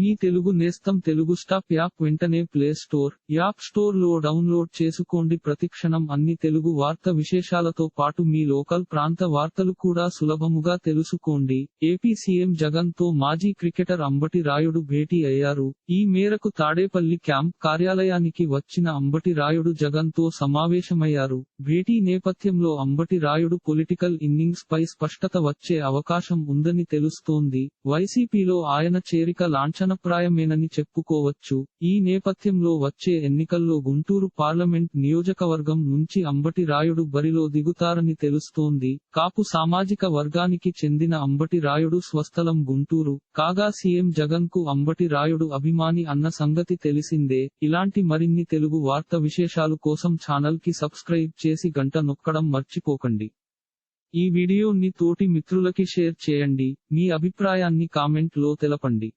మీ తెలుగు నేస్తం Telugu stop app వెంటనే play store app స్టోర్లో డౌన్లోడ్ చేసుకోండి. ప్రతిక్షణం అన్ని తెలుగు వార్త విశేషాలతో పాటు మీ లోకల్ ప్రాంత వార్తలు కూడా సులభముగా తెలుసుకోండి. ఏపీ సీఎం జగన్తో మాజీ క్రికెటర్ అంబటి రాయుడు భేటీ అయ్యారు. ఈ మేరకు తాడేపల్లి క్యాంప్ కార్యాలయానికి వచ్చిన అంబటి రాయుడు జగన్తో సమావేశమయ్యారు. భేటీ నేపథ్యంలో అంబటి రాయుడు పొలిటికల్ ఇన్నింగ్స్ పై స్పష్టత వచ్చే అవకాశం ఉందని తెలుస్తోంది. వైసీపీలో ఆయన చేరిక లాంఛనప్రాయమేనని చెప్పుకోవచ్చు. ఈ నేపథ్యంలో వచ్చే ఎన్నికల్లో గుంటూరు పార్లమెంట్ నియోజకవర్గం నుంచి అంబటి రాయుడు బరిలో దిగుతారని తెలుస్తోంది. కాపు సామాజిక వర్గానికి చెందిన అంబటి రాయుడు స్వస్థలం గుంటూరు. కాగా సీఎం జగన్కు అంబటి రాయుడు అభిమాని అన్న సంగతి తెలిసిందే. ఇలాంటి మరిన్ని తెలుగు వార్త విశేషాలు కోసం ఛానల్కి సబ్స్క్రైబ్ చేసి గంట నొక్కడం మర్చిపోకండి. ఈ వీడియోని తోటి మిత్రులకి షేర్ చేయండి. మీ అభిప్రాయాన్ని కామెంట్లో తెలపండి.